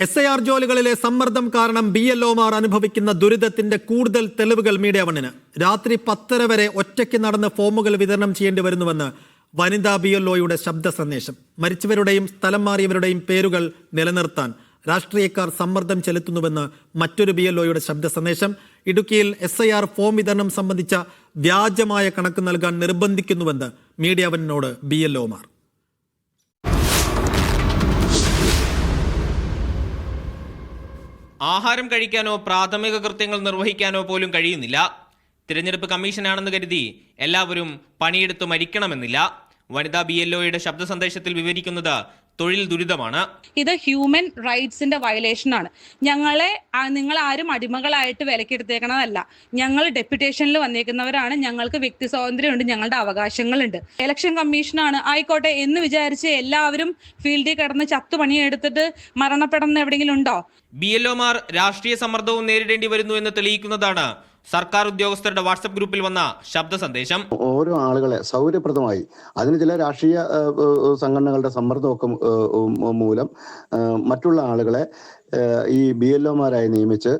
S I R ജോലികളിലെ സമ്മർദ്ദം കാരണം B L ഒമാർ അനുഭവിക്കുന്ന ദുരിതത്തിന്റെ കൂടുതൽ തെളിവുകൾ മീഡിയ വണ്ണിന്. രാത്രി പത്തര വരെ ഒറ്റയ്ക്ക് നടന്ന് ഫോമുകൾ വിതരണം ചെയ്യേണ്ടി വരുന്നുവെന്ന് വനിതാ ബി എൽ ഒയുടെ ശബ്ദ സന്ദേശം. മരിച്ചവരുടെയും സ്ഥലം മാറിയവരുടെയും പേരുകൾ നിലനിർത്താൻ രാഷ്ട്രീയക്കാർ സമ്മർദ്ദം ചെലുത്തുന്നുവെന്ന് മറ്റൊരു ബി എൽ ഒയുടെ ശബ്ദ സന്ദേശം. ഇടുക്കിയിൽ എസ് ഐ ആർ ഫോം വിതരണം സംബന്ധിച്ച വ്യാജമായ കണക്ക് നൽകാൻ നിർബന്ധിക്കുന്നുവെന്ന് മീഡിയ വണ്ണിനോട് ബി എൽ ഒമാർ ആഹാരം കഴിക്കാനോ പ്രാഥമിക കൃത്യങ്ങൾ നിർവഹിക്കാനോ പോലും കഴിയുന്നില്ല. തിരഞ്ഞെടുപ്പ് കമ്മീഷനാണെന്ന് കരുതി എല്ലാവരും പണിയെടുത്ത് മരിക്കണമെന്നില്ല. വനിതാ ബി എൽ ശബ്ദ സന്ദേശത്തിൽ വിവരിക്കുന്നത് തൊഴിൽ ദുരിതമാണ്. ഇത് ഹ്യൂമൻ റൈറ്റ്സിന്റെ വയലേഷൻ ആണ്. ഞങ്ങളെ നിങ്ങൾ ആരും അടിമകളായിട്ട് വിലക്കെടുത്തേക്കണതല്ല ഞങ്ങൾ ഡെപ്യൂട്ടേഷനിൽ വന്നേക്കുന്നവരാണ്. ഞങ്ങൾക്ക് വ്യക്തി സ്വാതന്ത്ര്യമുണ്ട്. ഞങ്ങളുടെ അവകാശങ്ങളുണ്ട്. ഇലക്ഷൻ കമ്മീഷനാണ് ആയിക്കോട്ടെ എന്ന് വിചാരിച്ച് എല്ലാവരും ഫീൽഡിൽ കിടന്ന് ചത്തു പണിയെടുത്തിട്ട് മരണപ്പെടുന്ന എവിടെയെങ്കിലും ഉണ്ടോ? ബി എൽ രാഷ്ട്രീയ സമ്മർദ്ദവും നേരിടേണ്ടി വരുന്നു എന്ന് തെളിയിക്കുന്നതാണ് സർക്കാർ ഉദ്യോഗസ്ഥരുടെ വാട്സപ്പ് ഗ്രൂപ്പിൽ വന്ന ശബ്ദ സന്ദേശം. ഓരോ ആളുകളെ സൗകര്യപ്രദമായി അതിന് ചില രാഷ്ട്രീയ സംഘടനകളുടെ സമ്മർദ്ദമൊക്കെ മൂലം മറ്റുള്ള ആളുകളെ ഈ ബി എൽ ഒമാരായി നിയമിച്ച്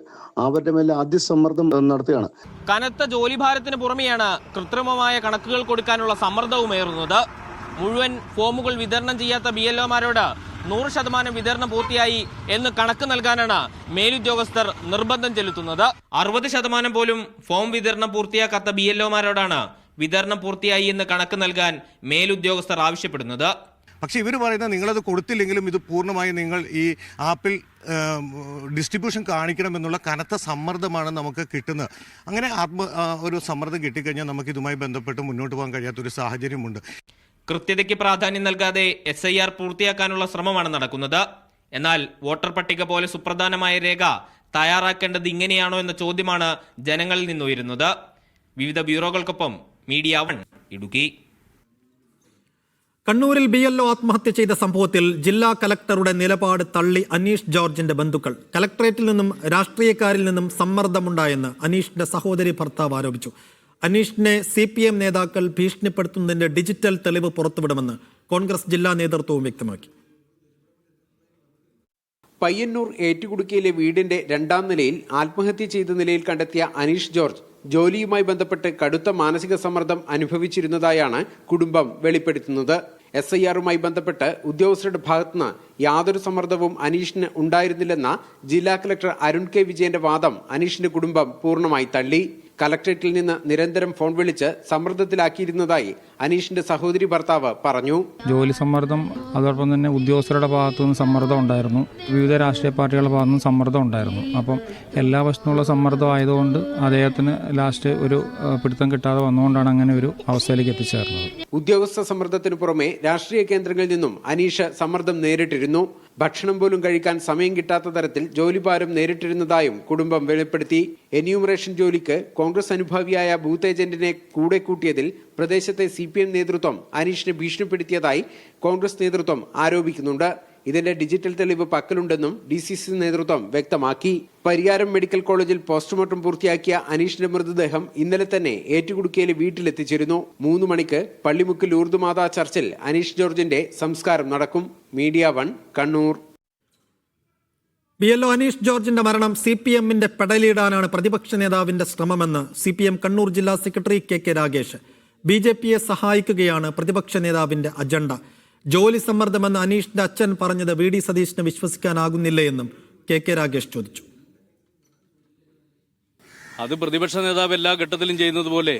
അവരുടെ മേലെ അതിസമ്മർദ്ദം നടത്തുകയാണ്. കനത്ത ജോലിഭാരത്തിന് പുറമെയാണ് കൃത്രിമമായ കണക്കുകൾ കൊടുക്കാനുള്ള സമ്മർദ്ദവും ഏറുന്നത് മുഴുവൻ ഫോമുകൾ വിതരണം ചെയ്യാത്ത ബി എൽ ഒമാരോട് നൂറ് ശതമാനം വിതരണം പൂർത്തിയായി എന്ന് കണക്ക് നൽകാനാണ് മേലുദ്യോഗസ്ഥർ നിർബന്ധം ചെലുത്തുന്നത്. അറുപത് ശതമാനം പോലും ഫോം വിതരണം പൂർത്തിയാക്കാത്ത ബി എൽഒമാരോടാണ് വിതരണം പൂർത്തിയായി എന്ന് കണക്ക് നൽകാൻ മേലുദ്യോഗസ്ഥർ ആവശ്യപ്പെടുന്നത്. പക്ഷേ ഇവർ പറയുന്നത് നിങ്ങളത് കൊടുത്തില്ലെങ്കിലും ഇത് പൂർണമായും നിങ്ങൾ ഈ ആപ്പിൽ ഡിസ്ട്രിബ്യൂഷൻ കാണിക്കണമെന്നുള്ള കനത്ത സമ്മർദ്ദമാണ് നമുക്ക് കിട്ടുന്നത്. അങ്ങനെ ആത്മ ഒരു സമ്മർദ്ദം കിട്ടിക്കഴിഞ്ഞാൽ നമുക്ക് ഇതുമായി ബന്ധപ്പെട്ട് മുന്നോട്ട് പോകാൻ കഴിയാത്തൊരു സാഹചര്യമുണ്ട്. കൃത്യതയ്ക്ക് പ്രാധാന്യം നൽകാതെ എസ് ഐ ആർ പൂർത്തിയാക്കാനുള്ള ശ്രമമാണ് നടക്കുന്നത്. എന്നാൽ വോട്ടർ പട്ടിക പോലെ സുപ്രധാനമായ രേഖ തയ്യാറാക്കേണ്ടത് ഇങ്ങനെയാണോ എന്ന ചോദ്യമാണ് ജനങ്ങളിൽ നിന്നുയരുന്നത് വിവിധ ബ്യൂറോകൾക്കൊപ്പം മീഡിയ വൺ ഇടുക്കി. കണ്ണൂരിൽ ബി എൽഒ ആത്മഹത്യ ചെയ്ത സംഭവത്തിൽ ജില്ലാ കലക്ടറുടെ നിലപാട് തള്ളി അനീഷ് ജോർജിന്റെ ബന്ധുക്കൾ. കലക്ടറേറ്റിൽ നിന്നും രാഷ്ട്രീയക്കാരിൽ നിന്നും സമ്മർദ്ദമുണ്ടായെന്ന് അനീഷിന്റെ സഹോദരി ഭർത്താവ് ആരോപിച്ചു. അനീഷിനെ സി പി എം നേതാക്കൾ ഭീഷണിപ്പെടുത്തുന്നതിന്റെ ഡിജിറ്റൽ തെളിവ് പുറത്തുവിടുമെന്ന് കോൺഗ്രസ് ജില്ലാ നേതൃത്വവും വ്യക്തമാക്കി. പയ്യന്നൂർ ഏറ്റുകുടുക്കിയിലെ വീടിന്റെ രണ്ടാം നിലയിൽ ആത്മഹത്യ ചെയ്ത നിലയിൽ കണ്ടെത്തിയ അനീഷ് ജോർജ് ജോലിയുമായി ബന്ധപ്പെട്ട് കടുത്ത മാനസിക സമ്മർദ്ദം അനുഭവിച്ചിരുന്നതായാണ് കുടുംബം വെളിപ്പെടുത്തുന്നത്. എസ് ഐ ആറുമായി ബന്ധപ്പെട്ട് ഉദ്യോഗസ്ഥരുടെ ഭാഗത്തുനിന്ന് യാതൊരു സമ്മർദ്ദവും അനീഷിന് ഉണ്ടായിരുന്നില്ലെന്ന ജില്ലാ കലക്ടർ അരുൺ കെ വിജയന്റെ വാദം അനീഷിന്റെ കുടുംബം പൂർണമായി തള്ളി. കലക്ടറേറ്റിൽ നിന്ന് നിരന്തരം ഫോൺ വിളിച്ച് സമ്മർദ്ദത്തിലാക്കിയിരുന്നതായി അനീഷിന്റെ സഹോദരി ഭർത്താവ് പറഞ്ഞു. ജോലി സമ്മർദ്ദം അതോടൊപ്പം തന്നെ ഉദ്യോഗസ്ഥരുടെ ഭാഗത്തു നിന്ന് സമ്മർദ്ദം ഉണ്ടായിരുന്നു. വിവിധ രാഷ്ട്രീയ പാർട്ടികളുടെ ഭാഗത്തു നിന്ന് സമ്മർദ്ദം ഉണ്ടായിരുന്നു. അപ്പം എല്ലാ വശത്തുള്ള സമ്മർദ്ദം ആയതുകൊണ്ട് അദ്ദേഹത്തിന് ലാസ്റ്റ് ഒരു പിടുത്തം കിട്ടാതെ വന്നുകൊണ്ടാണ് അങ്ങനെ ഒരു അവസ്ഥയിലേക്ക് എത്തിച്ചേർന്നത്. ഉദ്യോഗസ്ഥ സമ്മർദ്ദത്തിന് പുറമെ രാഷ്ട്രീയ കേന്ദ്രങ്ങളിൽ നിന്നും അനീഷ് സമ്മർദ്ദം നേരിട്ടിരുന്നു. ഭക്ഷണം പോലും കഴിക്കാൻ സമയം കിട്ടാത്ത തരത്തിൽ ജോലിഭാരം നേരിട്ടിരുന്നതായും കുടുംബം വെളിപ്പെടുത്തി. എന്യൂമറേഷൻ ജോലിക്ക് കോൺഗ്രസ് അനുഭാവിയായ ബൂത്ത് ഏജന്റിനെ കൂടെ കൂട്ടിയതിൽ പ്രദേശത്തെ സി നേതൃത്വം അനീഷിനെ ഭീഷണിപ്പെടുത്തിയതായി കോൺഗ്രസ് നേതൃത്വം ആരോപിക്കുന്നുണ്ട്. ഇതിന്റെ ഡിജിറ്റൽ തെളിവ് പക്കലുണ്ടെന്നും ഡി സി സി നേതൃത്വം വ്യക്തമാക്കി. പരിയാരം മെഡിക്കൽ കോളേജിൽ പോസ്റ്റ്മോർട്ടം പൂർത്തിയാക്കിയ അനീഷിന്റെ മൃതദേഹം ഇന്നലെ തന്നെ ഏറ്റുകുടുക്കിയിലെ വീട്ടിലെത്തിച്ചിരുന്നു. മൂന്ന് മണിക്ക് പള്ളിമുക്ക് ലൂർദുമാതാ ചർച്ചിൽ അനീഷ് ജോർജിന്റെ സംസ്കാരം നടക്കും. Media One Kannur. B L O Aneesh ജോർജിന്റെ മരണം സി പി എമ്മിന്റെ പെടലിടാനാണ് പ്രതിപക്ഷ നേതാവിന്റെ ശ്രമമെന്ന് സി പി എം കണ്ണൂർ ജില്ലാ secretary K K Ragesh. B J പിയെ സഹായിക്കുകയാണ് പ്രതിപക്ഷ നേതാവിന്റെ അജണ്ട. ജോലി സമ്മർദ്ദമെന്ന് അനീഷിന്റെ അച്ഛൻ പറഞ്ഞത് വി ഡി സതീഷിന് വിശ്വസിക്കാനാകുന്നില്ല എന്നും കെ കെ രാഗേഷ് ചോദിച്ചു. അത് പ്രതിപക്ഷ നേതാവ് എല്ലാ ഘട്ടത്തിലും ചെയ്യുന്നത് പോലെ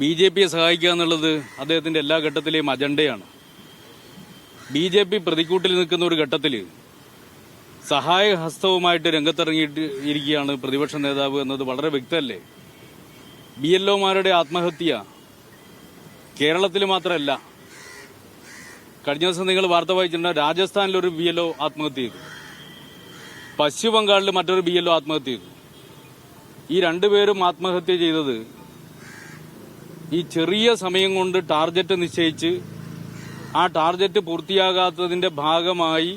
ബി ജെ പിയെ സഹായിക്കുക എന്നുള്ളത് അദ്ദേഹത്തിന്റെ എല്ലാ ഘട്ടത്തിലെയും അജണ്ടയാണ്. ബി ജെ പി പ്രതിക്കൂട്ടിൽ നിൽക്കുന്ന ഒരു ഘട്ടത്തിൽ സഹായഹസ്തവുമായിട്ട് രംഗത്തിറങ്ങിയിട്ട് ഇരിക്കുകയാണ് പ്രതിപക്ഷ നേതാവ് എന്നത് വളരെ വ്യക്തമല്ലേ? ബി എൽ ഒമാരുടെ ആത്മഹത്യ കേരളത്തിൽ മാത്രമല്ല കഴിഞ്ഞ ദിവസം നിങ്ങൾ വാർത്ത വായിച്ചിട്ടുണ്ട് രാജസ്ഥാനിലൊരു ബി എൽഒ ആത്മഹത്യ ചെയ്തു. പശ്ചിമ ബംഗാളിൽ മറ്റൊരു ബി എൽഒ ആത്മഹത്യ ചെയ്തു. ഈ രണ്ടുപേരും ആത്മഹത്യ ചെയ്തത് ഈ ചെറിയ സമയം കൊണ്ട് ടാർഗറ്റ് നിശ്ചയിച്ച് ആ ടാർഗറ്റ് പൂർത്തിയാകാത്തതിന്റെ ഭാഗമായി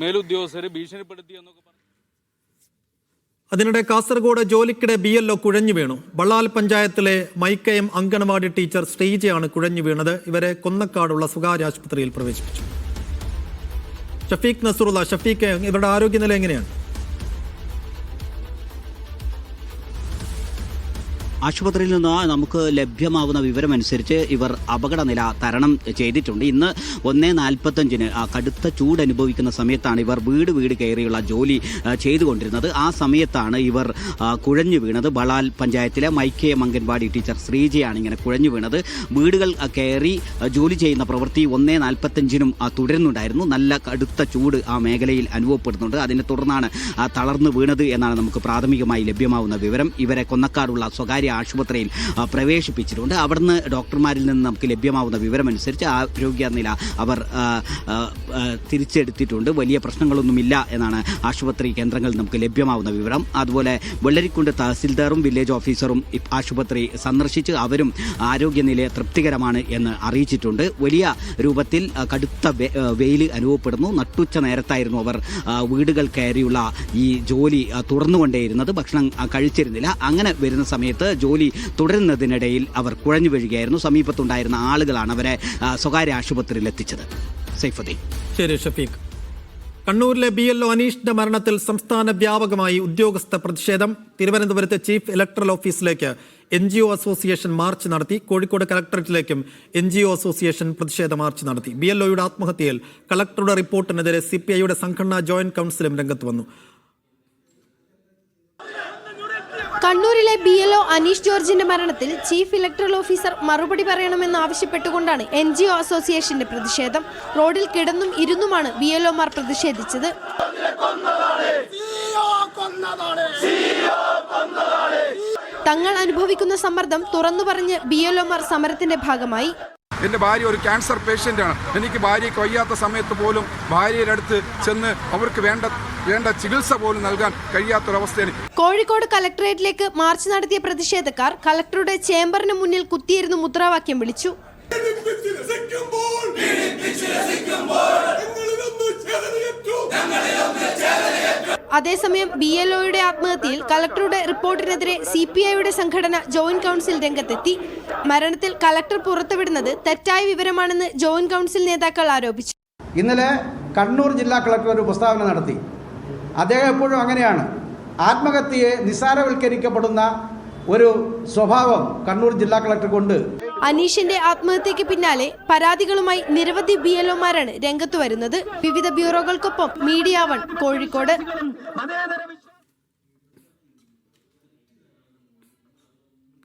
മേലുദ്യോഗസ്ഥരെ ഭീഷണിപ്പെടുത്തി എന്നൊക്കെ അതിനിടെ കാസർഗോഡ് ജോലിക്കിടെ ബി എൽഒ കുഴഞ്ഞു വീണു. ബള്ളാൽ പഞ്ചായത്തിലെ മൈക്കയം അങ്കണവാടി ടീച്ചർ ശ്രീജയാണ് കുഴഞ്ഞു വീണത്. ഇവരെ കൊന്നക്കാടുള്ള സ്വകാര്യ ആശുപത്രിയിൽ പ്രവേശിപ്പിച്ചു. ഷഫീഖ് നസറുള്ള ഷഫീഖ് ഇവരുടെ ആരോഗ്യനില എങ്ങനെയാണ്? ആശുപത്രിയിൽ നിന്ന് നമുക്ക് ലഭ്യമാകുന്ന വിവരമനുസരിച്ച് ഇവർ അപകടനില തരണം ചെയ്തിട്ടുണ്ട്. ഇന്ന് ഒന്നേ നാൽപ്പത്തഞ്ചിന് കടുത്ത ചൂട് അനുഭവിക്കുന്ന സമയത്താണ് ഇവർ വീട് വീട് കയറിയുള്ള ജോലി ചെയ്തുകൊണ്ടിരുന്നത്. ആ സമയത്താണ് ഇവർ കുഴഞ്ഞു വീണത്. ബളാൽ പഞ്ചായത്തിലെ മൈക്കേ അംഗൻവാടി ടീച്ചർ ശ്രീജയാണ് ഇങ്ങനെ കുഴഞ്ഞു വീണത്. വീടുകൾ കയറി ജോലി ചെയ്യുന്ന പ്രവൃത്തി ഒന്നേ നാൽപ്പത്തഞ്ചിനും തുടരുന്നുണ്ടായിരുന്നു. നല്ല കടുത്ത ചൂട് ആ മേഖലയിൽ അനുഭവപ്പെടുന്നുണ്ട്. അതിനെ തുടർന്നാണ് തളർന്നു വീണത് എന്നാണ് നമുക്ക് പ്രാഥമികമായി ലഭ്യമാവുന്ന വിവരം. ഇവരെ കൊന്നക്കാടുള്ള സ്വകാര്യ ആശുപത്രിയിൽ പ്രവേശിപ്പിച്ചിട്ടുണ്ട്. അവിടുന്ന് ഡോക്ടർമാരിൽ നിന്ന് നമുക്ക് ലഭ്യമാവുന്ന വിവരമനുസരിച്ച് ആരോഗ്യനില അവർ തിരിച്ചെടുത്തിട്ടുണ്ട്. വലിയ പ്രശ്നങ്ങളൊന്നുമില്ല എന്നാണ് ആശുപത്രി കേന്ദ്രങ്ങളിൽ നമുക്ക് ലഭ്യമാവുന്ന വിവരം. അതുപോലെ വെള്ളരിക്കുണ്ട് തഹസിൽദാറും വില്ലേജ് ഓഫീസറും ആശുപത്രി സന്ദർശിച്ച് അവരും ആരോഗ്യനില തൃപ്തികരമാണ് എന്ന് അറിയിച്ചിട്ടുണ്ട്. വലിയ രൂപത്തിൽ കടുത്ത വെയിൽ അനുഭവപ്പെടുന്നു. നട്ടുച്ച നേരത്തായിരുന്നു അവർ വീടുകൾ കയറിയുള്ള ഈ ജോലി തുറന്നുകൊണ്ടേയിരുന്നത്. ഭക്ഷണം കഴിച്ചിരുന്നില്ല. അങ്ങനെ വരുന്ന സമയത്ത് ജോലി തുടരുന്നതിനിടയിൽ അവർ കുഴഞ്ഞു വീഴുകയായിരുന്നു. സമീപത്തുണ്ടായിരുന്ന ആളുകളാണ് അവരെ സ്വകാര്യ ആശുപത്രിയിൽ എത്തിച്ചത്. സൈഫുദ്ദീൻ. ശരി ഷഫീഖ്. കണ്ണൂരിലെ ബി എൽ ഒ അനീഷിന്റെ മരണത്തിൽ സംസ്ഥാന വ്യാപകമായി ഉദ്യോഗസ്ഥ പ്രതിഷേധം. തിരുവനന്തപുരത്തെ ചീഫ് ഇലക്ട്രൽ ഓഫീസിലേക്ക് N G O association march നടത്തി. കോഴിക്കോട് കളക്ടറേറ്റിലേക്കും എൻ ജി ഒ അസോസിയേഷൻ പ്രതിഷേധ മാർച്ച് നടത്തി. ബി എൽ ഒയുടെ ആത്മഹത്യയിൽ കളക്ടറുടെ റിപ്പോർട്ടിനെതിരെ സി പി ഐയുടെ സംഘടനാ ജോയിന്റ് കൗൺസിലും രംഗത്ത് വന്നു. കണ്ണൂരിലെ ബി എൽ ഒ അനീഷ് ജോർജിന്റെ മരണത്തിൽ ചീഫ് ഇലക്ടറൽ ഓഫീസർ മറുപടി പറയണമെന്ന് ആവശ്യപ്പെട്ടുകൊണ്ടാണ് എൻ ജി ഒ അസോസിയേഷന്റെ പ്രതിഷേധം. റോഡിൽ കിടന്നും ഇരുന്നുമാണ് ബി എൽ ഒമാർ പ്രതിഷേധിച്ചത്. തങ്ങൾ അനുഭവിക്കുന്ന സമ്മർദ്ദം തുറന്നു പറഞ്ഞ് ബി എൽ ഒമാർ സമരത്തിന്റെ ഭാഗമായി. എന്റെ ഭാര്യ ഒരു ക്യാൻസർ ആണ് എനിക്ക് ഭാര്യയ്ക്ക് വയ്യാത്ത സമയത്ത് പോലും ഭാര്യയുടെ അടുത്ത് ചെന്ന് അവർക്ക് വേണ്ട വേണ്ട ചികിത്സ പോലും നൽകാൻ കഴിയാത്തൊരവസ്ഥയാണ്. കോഴിക്കോട് കലക്ടറേറ്റിലേക്ക് മാർച്ച് നടത്തിയ പ്രതിഷേധക്കാർ കലക്ടറുടെ ചേംബറിന് മുന്നിൽ കുത്തിയിരുന്നു മുദ്രാവാക്യം വിളിച്ചു. അതേസമയം ബി എൽ ഒയുടെ ആത്മഹത്യയിൽ കലക്ടറുടെ റിപ്പോർട്ടിനെതിരെ സി പി ഐയുടെ സംഘടന ജോയിന്റ് കൗൺസിൽ രംഗത്തെത്തി. മരണത്തിൽ കലക്ടർ പുറത്തുവിടുന്നത് തെറ്റായ വിവരമാണെന്ന് ജോയിന്റ് കൗൺസിൽ നേതാക്കൾ ആരോപിച്ചു. ഇന്നലെ കണ്ണൂർ ജില്ലാ കളക്ടർ ഒരു പ്രസ്താവന നടത്തി. അദ്ദേഹം എപ്പോഴും അങ്ങനെയാണ്. ആത്മഹത്യയെ നിസ്സാരവൽക്കരിക്കപ്പെടുന്ന ഒരു സ്വഭാവം കണ്ണൂർ ജില്ലാ കളക്ടർക്കുണ്ട് അനീഷിന്റെ ആത്മഹത്യക്ക് പിന്നാലെ പരാതികളുമായി നിരവധി ബി എൽ ഒമാരാണ് രംഗത്ത് വരുന്നത്. വിവിധ ബ്യൂറോകൾക്കൊപ്പം മീഡിയ വൺ കോഴിക്കോട്.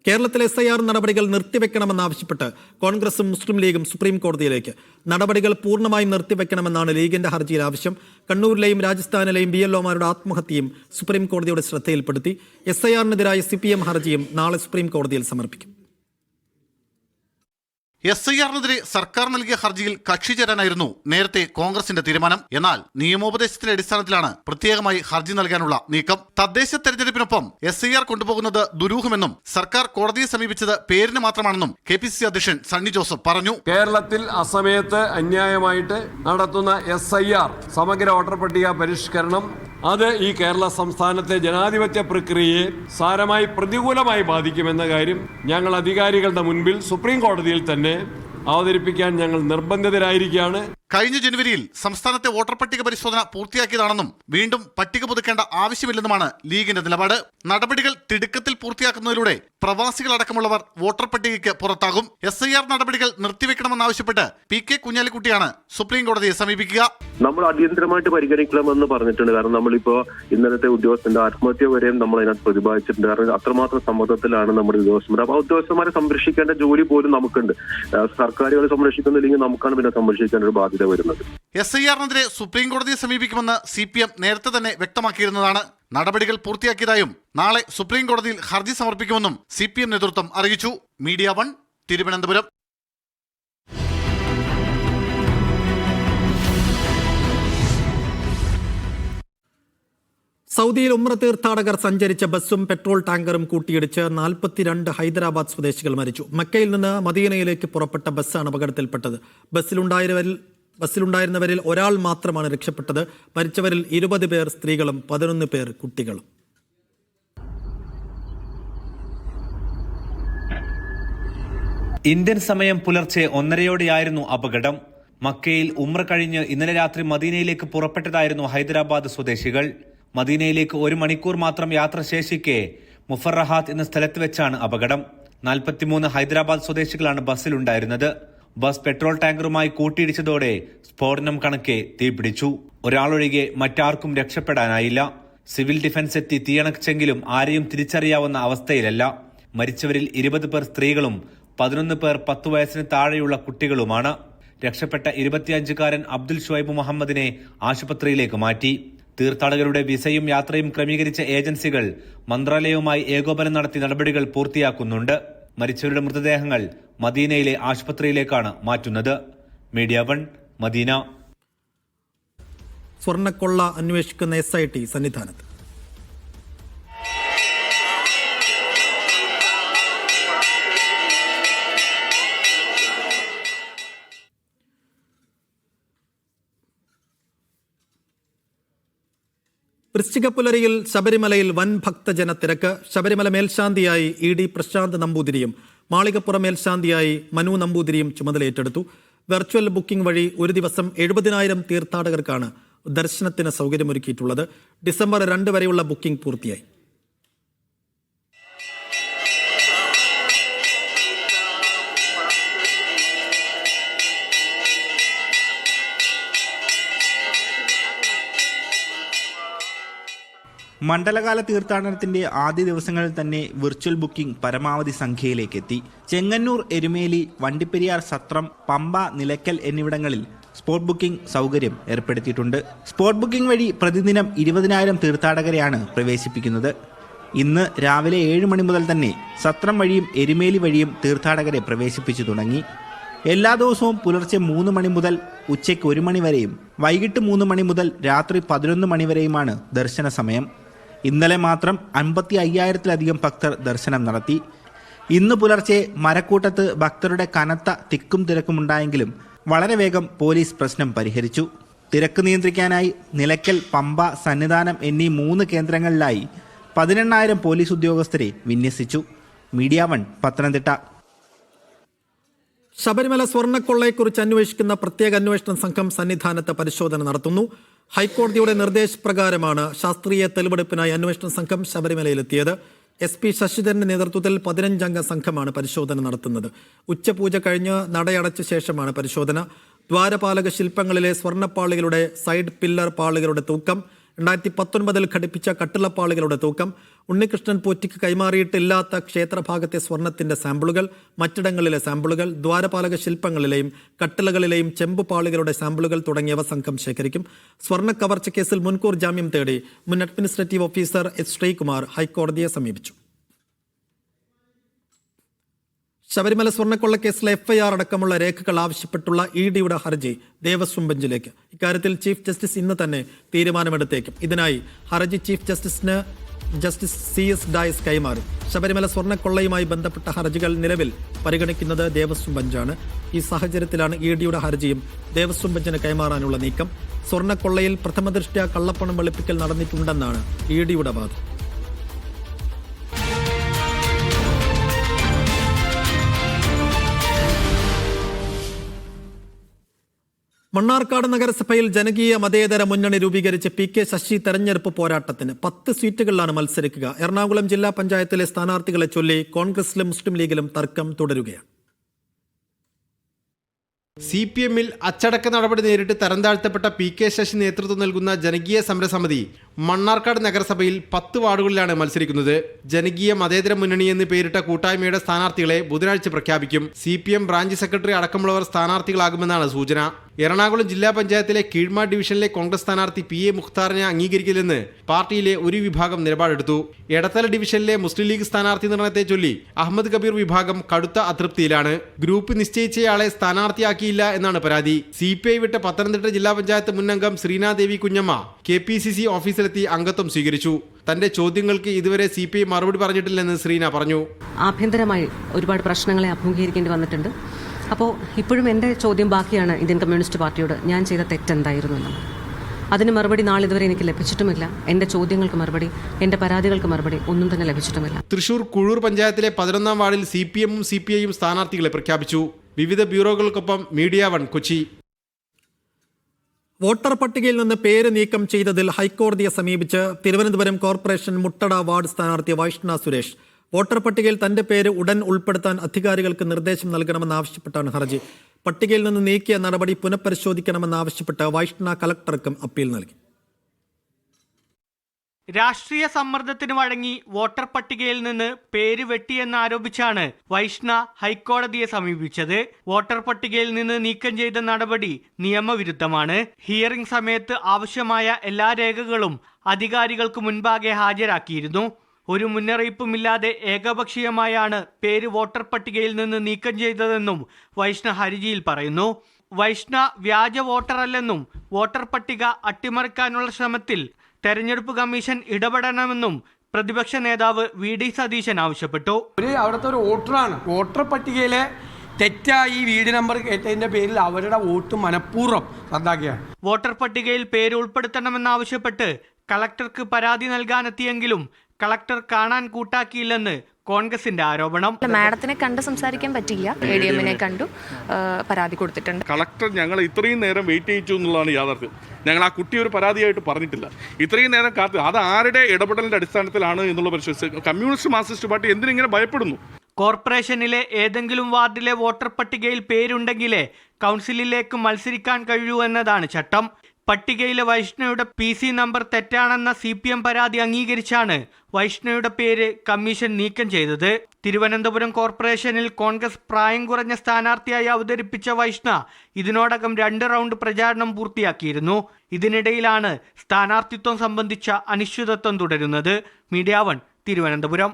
കേരളത്തിലെ എസ് ഐ ആർ നടപടികൾ നിർത്തിവെക്കണമെന്നാവശ്യപ്പെട്ട് കോൺഗ്രസും മുസ്ലിം ലീഗും സുപ്രീം കോടതിയിലേക്ക് നടപടികൾ പൂർണമായും നിർത്തിവെക്കണമെന്നാണ് ലീഗിന്റെ ഹർജിയിൽ ആവശ്യം. കണ്ണൂരിലെയും രാജസ്ഥാനിലെയും ബി എൽ ഒമാരുടെ ആത്മഹത്യയും സുപ്രീം കോടതിയുടെ ശ്രദ്ധയിൽപ്പെടുത്തി. എസ് ഐ ആറിനെതിരായ സി പി എം ഹർജിയും നാളെ സുപ്രീം കോടതിയിൽ സമർപ്പിക്കും. എസ് ഐ ആറിനെതിരെ സർക്കാർ നൽകിയ ഹർജിയിൽ കക്ഷി ചേരാനായിരുന്നു നേരത്തെ കോൺഗ്രസിന്റെ തീരുമാനം. എന്നാൽ നിയമോപദേശത്തിന്റെ അടിസ്ഥാനത്തിലാണ് പ്രത്യേകമായി ഹർജി നൽകാനുള്ള നീക്കം. തദ്ദേശ തെരഞ്ഞെടുപ്പിനൊപ്പം എസ് ഐ ആർ കൊണ്ടുപോകുന്നത് ദുരൂഹമെന്നും സർക്കാർ കോടതിയെ സമീപിച്ചത് പേരിന് മാത്രമാണെന്നും കെ പി സി അധ്യക്ഷൻ സണ്ണി ജോസഫ് പറഞ്ഞു. കേരളത്തിൽ അസമയത്ത് അന്യായമായിട്ട് നടത്തുന്ന എസ് ഐ ആർ സമഗ്ര വോട്ടർ പട്ടിക പരിഷ്കരണം അത് ഈ കേരള സംസ്ഥാനത്തെ ജനാധിപത്യ പ്രക്രിയയെ സാരമായി പ്രതികൂലമായി ബാധിക്കുമെന്ന കാര്യം ഞങ്ങൾ അധികാരികളുടെ മുൻപിൽ സുപ്രീം കോടതിയിൽ തന്നെ അവതരിപ്പിക്കാൻ ഞങ്ങൾ നിർബന്ധിതരായിരിക്കുകയാണ്. കഴിഞ്ഞ ജനുവരിയിൽ സംസ്ഥാനത്തെ വോട്ടർ പട്ടിക പരിശോധന പൂർത്തിയാക്കിയതാണെന്നും വീണ്ടും പട്ടിക പുതുക്കേണ്ട ആവശ്യമില്ലെന്നുമാണ് ലീഗിന്റെ നിലപാട്. നടപടികൾ തിടുക്കത്തിൽ പൂർത്തിയാക്കുന്നതിലൂടെ പ്രവാസികളടക്കമുള്ളവർ വോട്ടർ പട്ടികയ്ക്ക് പുറത്താകും. എസ് ഐ ആർ നടപടികൾ നിർത്തിവെക്കണമെന്നാവശ്യപ്പെട്ട് പി കെ കുഞ്ഞാലിക്കുട്ടിയാണ് സുപ്രീം കോടതിയെ സമീപിക്കുക. നമ്മൾ അടിയന്തരമായിട്ട് പരിഗണിക്കണമെന്ന് പറഞ്ഞിട്ടുണ്ട്. കാരണം നമ്മളിപ്പോ ഇന്നലത്തെ ഉദ്യോഗസ്ഥന്റെ ആത്മഹത്യ വരെയും നമ്മൾ അതിനകത്ത് പ്രതിപാദിച്ചിട്ടുണ്ട്. കാരണം അത്രമാത്രം സമ്മർദ്ദത്തിലാണ് നമ്മുടെ ഉദ്യോഗസ്ഥന്മാർ. അപ്പൊ ഉദ്യോഗസ്ഥന്മാരെ സംരക്ഷിക്കേണ്ട ജോലി പോലും നമുക്കുണ്ട്. സർക്കാരുകൾ സംരക്ഷിക്കുന്നില്ലെങ്കിൽ നമുക്കാണ് പിന്നെ സംരക്ഷിക്കേണ്ട ഒരു ബാധ്യത. വരുന്നത്. എസ് ഐ ആറിനെതിരെ സുപ്രീം കോടതിയെ സമീപിക്കുമെന്ന് സി പി എം നേരത്തെ തന്നെ വ്യക്തമാക്കിയിരുന്നതാണ്. നടപടികൾ പൂർത്തിയാക്കിയതായും നാളെ സുപ്രീം കോടതിയിൽ ഹർജി സമർപ്പിക്കുമെന്നും സി പി എം നേതൃത്വം അറിയിച്ചു. Media one Thiruvananthapuram. സൗദിയിൽ ഉമ്ര തീർത്ഥാടകർ സഞ്ചരിച്ച ബസ്സും പെട്രോൾ ടാങ്കറും കൂട്ടിയിടിച്ച് നാൽപ്പത്തിരണ്ട് ഹൈദരാബാദ് സ്വദേശികൾ മരിച്ചു. മക്കയിൽ നിന്ന് മദീനയിലേക്ക് പുറപ്പെട്ട ബസ്സാണ് അപകടത്തിൽപ്പെട്ടത്. ബസ്സിലുണ്ടായിരുന്നവരിൽ ബസ്സിലുണ്ടായിരുന്നവരിൽ ഒരാൾ മാത്രമാണ് രക്ഷപ്പെട്ടത്. മരിച്ചവരിൽ ഇരുപത് പേർ സ്ത്രീകളും പതിനൊന്ന് പേർ കുട്ടികളും. ഇന്ത്യൻ സമയം പുലർച്ചെ ഒന്നരയോടെയായിരുന്നു അപകടം. മക്കയിൽ ഉമ്ര കഴിഞ്ഞ് ഇന്നലെ രാത്രി മദീനയിലേക്ക് പുറപ്പെട്ടതായിരുന്നു ഹൈദരാബാദ് സ്വദേശികൾ. മദീനയിലേക്ക് ഒരു മണിക്കൂർ മാത്രം യാത്ര ശേഷിക്കെ മുഫറഹാത്ത് എന്ന സ്ഥലത്ത് വെച്ചാണ് അപകടം. നാൽപ്പത്തിമൂന്ന് ഹൈദരാബാദ് സ്വദേശികളാണ് ബസ്സിലുണ്ടായിരുന്നത്. ബസ് പെട്രോൾ ടാങ്കറുമായി കൂട്ടിയിടിച്ചതോടെ സ്ഫോടനം കണക്കെ തീപിടിച്ചു. ഒരാളൊഴികെ മറ്റാർക്കും രക്ഷപ്പെടാനായില്ല. സിവിൽ ഡിഫൻസ് എത്തി തീയണച്ചെങ്കിലും ആരെയും തിരിച്ചറിയാവുന്ന അവസ്ഥയിലല്ല. മരിച്ചവരിൽ ഇരുപത് പേർ സ്ത്രീകളും പതിനൊന്ന് പേർ പത്തു വയസ്സിന് താഴെയുള്ള കുട്ടികളുമാണ്. രക്ഷപ്പെട്ട ഇരുപത്തിയഞ്ചുകാരൻ അബ്ദുൽ ഷുഐബ് മുഹമ്മദിനെ ആശുപത്രിയിലേക്ക് മാറ്റി. തീർത്ഥാടകരുടെ വിസയും യാത്രയും ക്രമീകരിച്ച ഏജൻസികൾ മന്ത്രാലയവുമായി ഏകോപനം നടത്തി നടപടികൾ പൂർത്തിയാക്കുന്നുണ്ട്. മരിച്ചവരുടെ മൃതദേഹങ്ങൾ മദീനയിലെ ആശുപത്രിയിലേക്കാണ് മാറ്റുന്നത്. Media one Medina. സ്വർണക്കൊള്ള അന്വേഷിക്കുന്ന എസ് ഐ ടി സന്നിധാനത്ത്. വൃശ്ചിക പുലരിയിൽ ശബരിമലയിൽ വൻ ഭക്തജന തിരക്ക്. ശബരിമല മേൽശാന്തിയായി ഇ ഡി പ്രശാന്ത് നമ്പൂതിരിയും മാളികപ്പുറം മേൽശാന്തിയായി മനു നമ്പൂതിരിയും ചുമതലയേറ്റെടുത്തു. വെർച്വൽ ബുക്കിംഗ് വഴി ഒരു ദിവസം എഴുപതിനായിരം തീർത്ഥാടകർക്കാണ് ദർശനത്തിന് സൗകര്യമൊരുക്കിയിട്ടുള്ളത്. ഡിസംബർ രണ്ട് വരെയുള്ള ബുക്കിംഗ് പൂർത്തിയായി. മണ്ഡലകാല തീർത്ഥാടനത്തിന്റെ ആദ്യ ദിവസങ്ങളിൽ തന്നെ വിർച്വൽ ബുക്കിംഗ് പരമാവധി സംഖ്യയിലേക്ക് എത്തി ചെങ്ങന്നൂർ എരുമേലി വണ്ടിപ്പെരിയാർ സത്രം പമ്പ നിലയ്ക്കൽ എന്നിവിടങ്ങളിൽ സ്പോട്ട് ബുക്കിംഗ് സൗകര്യം ഏർപ്പെടുത്തിയിട്ടുണ്ട്. സ്പോട്ട് ബുക്കിംഗ് വഴി പ്രതിദിനം ഇരുപതിനായിരം തീർത്ഥാടകരെയാണ് പ്രവേശിപ്പിക്കുന്നത്. ഇന്ന് രാവിലെ ഏഴ് മണി മുതൽ തന്നെ സത്രം വഴിയും എരുമേലി വഴിയും തീർത്ഥാടകരെ പ്രവേശിപ്പിച്ചു തുടങ്ങി. എല്ലാ ദിവസവും പുലർച്ചെ മൂന്ന് മണി മുതൽ ഉച്ചയ്ക്ക് ഒരു മണി വരെയും വൈകിട്ട് മൂന്ന് മണി മുതൽ രാത്രി പതിനൊന്ന് മണി വരെയുമാണ് ദർശന സമയം. ഇന്നലെ മാത്രം അൻപത്തി അയ്യായിരത്തിലധികം ഭക്തർ ദർശനം നടത്തി. ഇന്ന് പുലർച്ചെ മരക്കൂട്ടത്ത് ഭക്തരുടെ കനത്ത തിക്കും തിരക്കുമുണ്ടായെങ്കിലും വളരെ വേഗം പോലീസ് പ്രശ്നം പരിഹരിച്ചു. തിരക്ക് നിയന്ത്രിക്കാനായി നിലയ്ക്കൽ പമ്പ സന്നിധാനം എന്നീ മൂന്ന് കേന്ദ്രങ്ങളിലായി പതിനെണ്ണായിരം പോലീസ് ഉദ്യോഗസ്ഥരെ വിന്യസിച്ചു. Media one Pathanamthitta. ശബരിമല സ്വർണക്കൊള്ളയെക്കുറിച്ച് അന്വേഷിക്കുന്ന പ്രത്യേക അന്വേഷണ സംഘം സന്നിധാനത്ത് പരിശോധന നടത്തുന്നു. ഹൈക്കോടതിയുടെ നിർദ്ദേശപ്രകാരമാണ് ശാസ്ത്രീയ തെളിവെടുപ്പിനായി അന്വേഷണ സംഘം ശബരിമലയിലെത്തിയത്. എസ് പി ശശിധരന്റെ നേതൃത്വത്തിൽ പതിനഞ്ചംഗ സംഘമാണ് പരിശോധന നടത്തുന്നത്. ഉച്ചപൂജ കഴിഞ്ഞ് നടയടച്ച ശേഷമാണ് പരിശോധന. ദ്വാരപാലക ശില്പങ്ങളിലെ സ്വർണപ്പാളികളുടെ സൈഡ് പില്ലർ പാളികളുടെ തൂക്കം. രണ്ടായിരത്തി പത്തൊൻപതിൽ ഘടിപ്പിച്ച കട്ടിളപ്പാളികളുടെ തൂക്കം. ഉണ്ണികൃഷ്ണൻ പോറ്റിക്ക് കൈമാറിയിട്ടില്ലാത്ത ക്ഷേത്രഭാഗത്തെ സ്വർണത്തിന്റെ സാമ്പിളുകൾ മറ്റിടങ്ങളിലെ സാമ്പിളുകൾ ദ്വാരപാലക ശില്പങ്ങളിലെയും കട്ടിലകളിലെയും ചെമ്പുപാളികളുടെ സാമ്പിളുകൾ തുടങ്ങിയവ സംഘം ശേഖരിക്കും. സ്വർണ കവർച്ച കേസിൽ മുൻകൂർ ജാമ്യം തേടി മുൻ അഡ്മിനിസ്ട്രേറ്റീവ് ഓഫീസർ എസ് ശ്രീകുമാർ ഹൈക്കോടതിയെ സമീപിച്ചു. ശബരിമല സ്വർണക്കൊള്ളക്കേസിലെ എഫ്ഐആർ അടക്കമുള്ള രേഖകൾ ആവശ്യപ്പെട്ടുള്ള ഇ ഡിയുടെ ഹർജി ദേവസ്വം ബെഞ്ചിലേക്ക്. ഇക്കാര്യത്തിൽ ചീഫ് ജസ്റ്റിസ് ഇന്ന് തന്നെ തീരുമാനമെടുത്തേക്കും. ഇതിനായി ഹർജി ചീഫ് ജസ്റ്റിസിന് ജസ്റ്റിസ് സി എസ് ഡായസ് കൈമാറും. ശബരിമല സ്വർണക്കൊള്ളയുമായി ബന്ധപ്പെട്ട ഹർജികൾ നിലവിൽ പരിഗണിക്കുന്നത് ദേവസ്വം ബെഞ്ചാണ്. ഈ സാഹചര്യത്തിലാണ് ഇ ഡിയുടെ ഹർജിയും ദേവസ്വം ബെഞ്ചിന് കൈമാറാനുള്ള നീക്കം. സ്വർണക്കൊള്ളയിൽ പ്രഥമദൃഷ്ട്യാ കള്ളപ്പണം വെളുപ്പിക്കൽ നടന്നിട്ടുണ്ടെന്നാണ് ഇ ഡിയുടെ വാദം. മണ്ണാർക്കാട് നഗരസഭയിൽ ജനകീയ മതേതര മുന്നണി രൂപീകരിച്ച് പി കെ ശശി തെരഞ്ഞെടുപ്പ് പോരാട്ടത്തിന് പത്ത് സീറ്റുകളിലാണ് മത്സരിക്കുക. എറണാകുളം ജില്ലാ പഞ്ചായത്തിലെ സ്ഥാനാർത്ഥികളെ ചൊല്ലി കോൺഗ്രസിലും മുസ്ലിം ലീഗിലും തർക്കം തുടരുകയാണ്. സി പി എമ്മിൽ അച്ചടക്ക നടപടി നേരിട്ട് തരംതാഴ്ത്തപ്പെട്ട പി കെ ശശി നേതൃത്വം നൽകുന്ന ജനകീയ സമരസമിതി മണ്ണാർക്കാട് നഗരസഭയിൽ പത്ത് വാർഡുകളിലാണ് മത്സരിക്കുന്നത്. ജനകീയ മതേതര മുന്നണി എന്ന് പേരിട്ട കൂട്ടായ്മയുടെ സ്ഥാനാർത്ഥികളെ ബുധനാഴ്ച പ്രഖ്യാപിക്കും. C P M branch secretary അടക്കമുള്ളവർ സ്ഥാനാർത്ഥികളാകുമെന്നാണ് സൂചന. എറണാകുളം ജില്ലാ പഞ്ചായത്തിലെ കീഴ്മാ ഡിവിഷനിലെ കോൺഗ്രസ് സ്ഥാനാർത്ഥി പി എ മുഖ്താറിനെ അംഗീകരിക്കില്ലെന്ന് പാർട്ടിയിലെ ഒരു വിഭാഗം നിലപാടെടുത്തു. എടത്തല ഡിവിഷനിലെ മുസ്ലിം ലീഗ് സ്ഥാനാർത്ഥി നിർണയത്തെ ചൊല്ലി അഹമ്മദ് കബീർ വിഭാഗം കടുത്ത അതൃപ്തിയിലാണ്. ഗ്രൂപ്പ് നിശ്ചയിച്ചയാളെ സ്ഥാനാർത്ഥിയാക്കിയില്ല എന്നാണ് പരാതി. സി വിട്ട പത്തനംതിട്ട ജില്ലാ പഞ്ചായത്ത് മുൻ അംഗം Sreenadevi Kunjamma K P C C ഓഫീസിലെത്തി അംഗത്വം സ്വീകരിച്ചു. തന്റെ ചോദ്യങ്ങൾക്ക് ഇതുവരെ സി പി ഐ മറുപടി പറഞ്ഞിട്ടില്ലെന്ന് ശ്രീന പറഞ്ഞു. ആഭ്യന്തരമായി ഒരുപാട് പ്രശ്നങ്ങളെ അഭിമുഖീകരിക്കേണ്ടി വന്നിട്ടുണ്ട്. അപ്പോൾ ഇപ്പോഴും എന്റെ ചോദ്യം ബാക്കിയാണ് ഇന്ത്യൻ കമ്മ്യൂണിസ്റ്റ് പാർട്ടിയോട്. ഞാൻ ചെയ്ത തെറ്റെന്തായിരുന്നു എന്നുള്ളത് അതിന് മറുപടി നാളെ ഇതുവരെ എനിക്ക് ലഭിച്ചിട്ടുമില്ല. എന്റെ ചോദ്യങ്ങൾക്ക് മറുപടി എന്റെ പരാതികൾക്ക് മറുപടി ഒന്നും തന്നെ ലഭിച്ചിട്ടുമില്ല. തൃശൂർ കുഴൂർ പഞ്ചായത്തിലെ പതിനൊന്നാം വാർഡിൽ സി പി എമ്മും സി പി ഐയും സ്ഥാനാർത്ഥികളെ പ്രഖ്യാപിച്ചു. വിവിധ ബ്യൂറോകൾക്കൊപ്പം മീഡിയ വൺ കൊച്ചി. വോട്ടർ പട്ടികയിൽ നിന്ന് പേര് നീക്കം ചെയ്തതിൽ ഹൈക്കോടതിയെ സമീപിച്ച് തിരുവനന്തപുരം കോർപ്പറേഷൻ മുട്ടട വാർഡ് സ്ഥാനാർത്ഥി വൈഷ്ണ സുരേഷ്. വോട്ടർ പട്ടികയിൽ തന്റെ പേര് ഉടൻ ഉൾപ്പെടുത്താൻ അധികാരികൾക്ക് നിർദ്ദേശം നൽകണമെന്നാവശ്യപ്പെട്ടാണ് ഹർജി. പട്ടികയിൽ നിന്ന് നീക്കിയ നടപടി പുനഃപരിശോധിക്കണമെന്നാവശ്യപ്പെട്ട് വൈഷ്ണ കലക്ടർക്കും അപ്പീൽ നൽകി. രാഷ്ട്രീയ സമ്മർദ്ദത്തിന് വഴങ്ങി വോട്ടർ പട്ടികയിൽ നിന്ന് പേര് വെട്ടിയെന്നാരോപിച്ചാണ് വൈഷ്ണ ഹൈക്കോടതിയെ സമീപിച്ചത്. വോട്ടർ പട്ടികയിൽ നിന്ന് നീക്കം ചെയ്ത നടപടി നിയമവിരുദ്ധമാണ്. ഹിയറിംഗ് സമയത്ത് ആവശ്യമായ എല്ലാ രേഖകളും അധികാരികൾക്ക് മുൻപാകെ ഹാജരാക്കിയിരുന്നു. ഒരു മുന്നറിയിപ്പുമില്ലാതെ ഏകപക്ഷീയമായാണ് പേര് വോട്ടർ പട്ടികയിൽ നിന്ന് നീക്കം ചെയ്തതെന്നും വൈഷ്ണ ഹർജിയിൽ പറയുന്നു. വൈഷ്ണ വ്യാജ വോട്ടറല്ലെന്നും വോട്ടർ പട്ടിക അട്ടിമറിക്കാനുള്ള ശ്രമത്തിൽ തെരഞ്ഞെടുപ്പ് കമ്മീഷൻ ഇടപെടണമെന്നും പ്രതിപക്ഷ നേതാവ് വി ഡി സതീശൻ ആവശ്യപ്പെട്ടു. ഒരു അവിടുത്തെ ഒരു വോട്ടറാണ്. വോട്ടർ പട്ടികയിലെ തെറ്റായി വീട് നമ്പർ കേട്ടതിന്റെ പേരിൽ അവരുടെ വോട്ട് മനഃപൂർവം റദ്ദാക്കിയാണ് വോട്ടർ പട്ടികയിൽ പേര് ഉൾപ്പെടുത്തണമെന്നാവശ്യപ്പെട്ട് കളക്ടർക്ക് പരാതി നൽകാനെത്തിയെങ്കിലും കളക്ടർ കാണാൻ കൂട്ടാക്കിയില്ലെന്ന് കോൺഗ്രസിന്റെ ആരോപണം. മാഡത്തിനെ കണ്ട് സംസാരിക്കാൻ പറ്റില്ല എ ഡി എമ്മിനെ കണ്ടു. പരാതി കൊടുത്തിട്ടുണ്ട്. കളക്ടർ ഞങ്ങൾ ഇത്രയും നേരം വെയിറ്റ് ചെയ്യിച്ചു എന്നുള്ളതാണ് യാഥാർത്ഥ്യം. ഞങ്ങൾ ആ കുട്ടി ഒരു പരാതിയായിട്ട് പറഞ്ഞിട്ടില്ല. ഇത്രയും നേരം കാത്തു അത് ആരുടെ ഇടപെടലിന്റെ അടിസ്ഥാനത്തിലാണ് എന്നുള്ള പരിശോധിച്ച് കമ്മ്യൂണിസ്റ്റ് മാർക്സിസ്റ്റ് പാർട്ടി എന്തിനിങ്ങനെ ഭയപ്പെടുന്നു? കോർപ്പറേഷനിലെ ഏതെങ്കിലും വാർഡിലെ വോട്ടർ പട്ടികയിൽ പേരുണ്ടെങ്കിലേ കൗൺസിലിലേക്ക് മത്സരിക്കാൻ കഴിയൂ എന്നതാണ് ചട്ടം. പട്ടികയിലെ വൈഷ്ണവയുടെ പി സി നമ്പർ തെറ്റാണെന്ന സി പി എം പരാതി അംഗീകരിച്ചാണ് വൈഷ്ണവയുടെ പേര് കമ്മീഷൻ നീക്കം ചെയ്തത്. തിരുവനന്തപുരം കോർപ്പറേഷനിൽ കോൺഗ്രസ് പ്രായം കുറഞ്ഞ സ്ഥാനാർത്ഥിയായി അവതരിപ്പിച്ച വൈഷ്ണ ഇതിനോടകം രണ്ട് റൗണ്ട് പ്രചാരണം പൂർത്തിയാക്കിയിരുന്നു. ഇതിനിടയിലാണ് സ്ഥാനാർത്ഥിത്വം സംബന്ധിച്ച അനിശ്ചിതത്വം തുടരുന്നത്. Media one Thiruvananthapuram.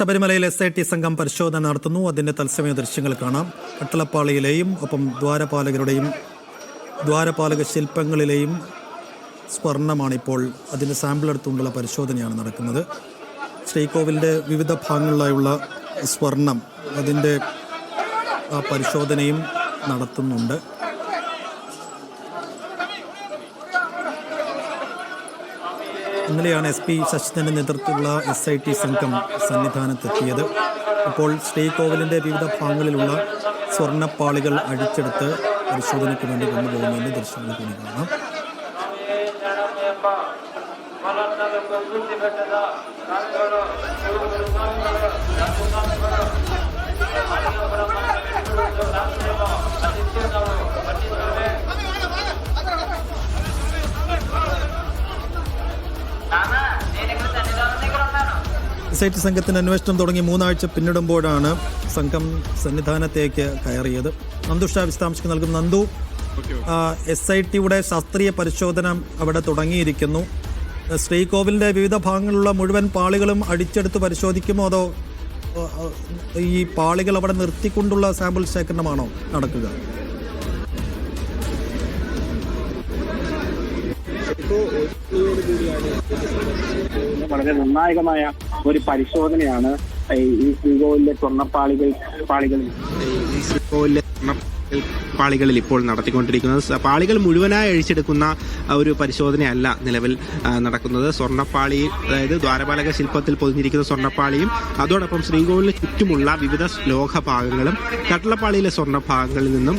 ശബരിമലയിൽ എസ് ഐ ടി സംഘം പരിശോധന നടത്തുന്നു. അതിന്റെ തത്സമയ ദൃശ്യങ്ങൾ കാണാം. അട്ടളപ്പാളിയിലെയും ഒപ്പം ദ്വാരപാലകരുടെയും ദ്വാരപാലക ശില്പങ്ങളിലെയും സ്വർണമാണിപ്പോൾ അതിന്റെ സാമ്പിൾ എടുത്തുകൊണ്ടുള്ള പരിശോധനയാണ് നടക്കുന്നത്. ശ്രീകോവിലിന്റെ വിവിധ ഭാഗങ്ങളിലായുള്ള സ്വർണം അതിന്റെ പരിശോധനയും നടത്തുന്നുണ്ട്. ഇന്നലെയാണ് എസ് പി ശശിധരന്റെ നേതൃത്വത്തിലുള്ള എസ് ഐ ടി സംഘം സന്നിധാനത്തെത്തിയത്. ഇപ്പോൾ ശ്രീകോവിലിന്റെ വിവിധ ഭാഗങ്ങളിലുള്ള സ്വർണപ്പാളികൾ അടിച്ചെടുത്ത് പരിശോധനയ്ക്ക് വേണ്ടി കൊണ്ടുപോകുന്ന ദൃശ്യങ്ങൾ കൂടി കാണാം. എസ് ടി സംഘത്തിന്റെ അന്വേഷണം തുടങ്ങി മൂന്നാഴ്ച പിന്നിടുമ്പോഴാണ് സംഘം സന്നിധാനത്തേക്ക് കയറിയത്. നന്ദുഷ വിശദാംശങ്ങൾ നൽകും. നന്ദു എസ് ഐ ടിയുടെ ശാസ്ത്രീയ പരിശോധന അവിടെ തുടങ്ങിയിരിക്കുന്നു. ശ്രീകോവിലിന്റെ വിവിധ ഭാഗങ്ങളിലുള്ള മുഴുവൻ പാളികളും അടിച്ചെടുത്ത് പരിശോധിക്കുമോ അതോ ഈ പാളികൾ അവിടെ നിർത്തിക്കൊണ്ടുള്ള സാമ്പിൾ ശേഖരണമാണോ നടക്കുക? വളരെ നിർണായകമായ ഒരു പരിശോധനയാണ് ഈ ശ്രീകോവിലെ സ്വർണപ്പാളികൾ പാളികളിൽ ശ്രീകോവിലെ പാളികളിൽ ഇപ്പോൾ നടത്തിക്കൊണ്ടിരിക്കുന്നത്. പാളികൾ മുഴുവനായി അഴിച്ചെടുക്കുന്ന ഒരു പരിശോധനയല്ല നിലവിൽ നടക്കുന്നത്. സ്വർണപ്പാളി അതായത് ദ്വാരപാലക ശില്പത്തിൽ പൊതിഞ്ഞിരിക്കുന്ന സ്വർണപ്പാളിയും അതോടൊപ്പം ശ്രീകോവിലിന് ചുറ്റുമുള്ള വിവിധ ലോഹഭാഗങ്ങളും കട്ടളപ്പാളിയിലെ സ്വർണഭാഗങ്ങളിൽ നിന്നും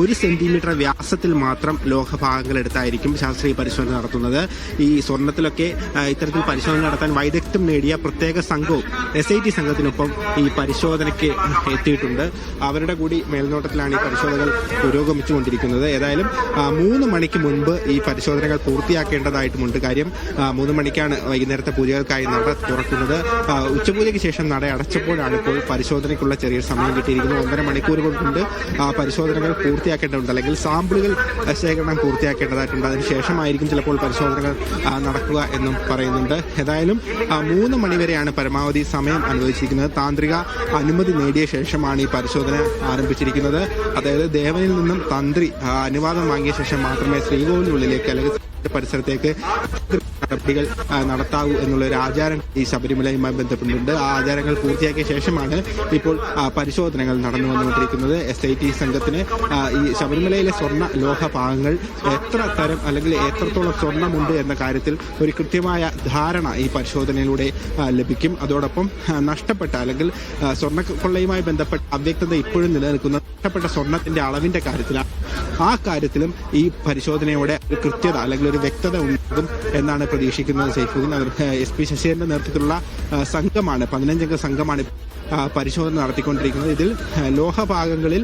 ഒരു സെന്റിമീറ്റർ വ്യാസത്തിൽ മാത്രം ലോഹഭാഗങ്ങൾ എടുത്തായിരിക്കും ശാസ്ത്രീയ പരിശോധന നടത്തുന്നത്. ഈ സ്വർണത്തിലൊക്കെ ആ, ഇത്തരത്തിൽ പരിശോധന നടത്താൻ വൈദഗ്ധ്യം നേടിയ പ്രത്യേക സംഘവും എസ് ഐ ടി സംഘത്തിനൊപ്പം ഈ പരിശോധനയ്ക്ക് എത്തിയിട്ടുണ്ട്. അവരുടെ കൂടി മേൽനോട്ടത്തിലാണ് ഈ പരിശോധനകൾ പുരോഗമിച്ചുകൊണ്ടിരിക്കുന്നത്. ഏതായാലും മൂന്ന് മണിക്ക് മുൻപ് ഈ പരിശോധനകൾ പൂർത്തിയാക്കേണ്ടതായിട്ടുമുണ്ട്. കാര്യം മൂന്ന് മണിക്കാണ് വൈകുന്നേരത്തെ പൂജകൾക്കായി നട തുറക്കുന്നത്. ഉച്ചപൂജയ്ക്ക് ശേഷം നട അടച്ചപ്പോഴാണ് ഇപ്പോൾ പരിശോധനയ്ക്കുള്ള ചെറിയ സമയം കിട്ടിയിരിക്കുന്നത്. ഒന്നര മണിക്കൂർ കൊണ്ട് പരിശോധനകൾ പൂർത്തിയാക്കേണ്ടതുണ്ട്. അല്ലെങ്കിൽ സാമ്പിളുകൾ ശേഖരണം പൂർത്തിയാക്കേണ്ടതായിട്ടുണ്ട്. അതിനുശേഷമായിരിക്കും ചിലപ്പോൾ പരിശോധനകൾ നടക്കുക എന്നും പറയുന്നുണ്ട്. ഏതായാലും മൂന്ന് മണിവരെയാണ് പരമാവധി സമയം അനുവദിച്ചിരിക്കുന്നത്. താന്ത്രിക അനുമതി നേടിയ ശേഷമാണ് ഈ പരിശോധന ആരംഭിച്ചിരിക്കുന്നത്. അതായത് ദേവനിൽ നിന്നും തന്ത്രി അനുവാദം വാങ്ങിയ ശേഷം മാത്രമേ ശ്രീകോവിലിനുള്ളിലേക്ക് അല്ലെങ്കിൽ പരിസരത്തേക്ക് നടപടികൾ നടത്താവൂ എന്നുള്ള ഒരു ആചാരം ഈ ശബരിമലയുമായി ബന്ധപ്പെട്ടിട്ടുണ്ട്. ആ ആചാരങ്ങൾ പൂർത്തിയാക്കിയ ശേഷമാണ് ഇപ്പോൾ പരിശോധനകൾ നടന്നു വന്നുകൊണ്ടിരിക്കുന്നത്. എസ് ഐ ടി സംഘത്തിന് ഈ ശബരിമലയിലെ സ്വർണ ലോഹ ഭാഗങ്ങൾ എത്ര തരം അല്ലെങ്കിൽ എത്രത്തോളം സ്വർണമുണ്ട് എന്ന കാര്യത്തിൽ ഒരു കൃത്യമായ ധാരണ ഈ പരിശോധനയിലൂടെ ലഭിക്കും. അതോടൊപ്പം നഷ്ടപ്പെട്ട അല്ലെങ്കിൽ സ്വർണ സ്വർണക്കൊള്ളയുമായി ബന്ധപ്പെട്ട അവ്യക്തത ഇപ്പോഴും നിലനിൽക്കുന്ന നഷ്ടപ്പെട്ട സ്വർണത്തിന്റെ അളവിന്റെ കാര്യത്തിലാണ്. ആ കാര്യത്തിലും ഈ പരിശോധനയോടെ ഒരു കൃത്യത അല്ലെങ്കിൽ ഒരു വ്യക്തത ഉണ്ടാകും എന്നാണ് പ്രതീക്ഷിക്കുന്നത്. സൈഫുദ്ദീൻ അവർ എസ് പി ശശിധരന്റെ നേതൃത്വത്തിലുള്ള സംഘമാണ് പതിനഞ്ചംഗ സംഘമാണ് പരിശോധന നടത്തിക്കൊണ്ടിരിക്കുന്നത്. ഇതിൽ ലോഹഭാഗങ്ങളിൽ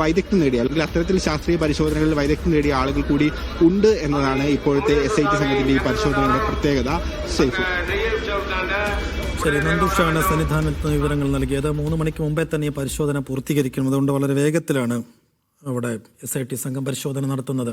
വൈദഗ്ധ്യം നേടിയ അല്ലെങ്കിൽ അത്തരത്തിൽ ശാസ്ത്രീയ പരിശോധനകളിൽ വൈദഗ്ധ്യം നേടിയ ആളുകൾ കൂടി ഉണ്ട് എന്നതാണ് ഇപ്പോഴത്തെ എസ് ഐ ടി സംഘത്തിന്റെ ഈ പരിശോധനയുടെ പ്രത്യേകത. സൈഫു. ശരി നന്ദുഷാണ് സന്നിധാനത്ത് വിവരങ്ങൾ നൽകിയത്. മൂന്ന് മണിക്ക് മുമ്പേ തന്നെ ഈ പരിശോധന പൂർത്തീകരിക്കും. അതുകൊണ്ട് വളരെ വേഗത്തിലാണ് അവിടെ എസ് ഐ ടി സംഘം പരിശോധന നടത്തുന്നത്.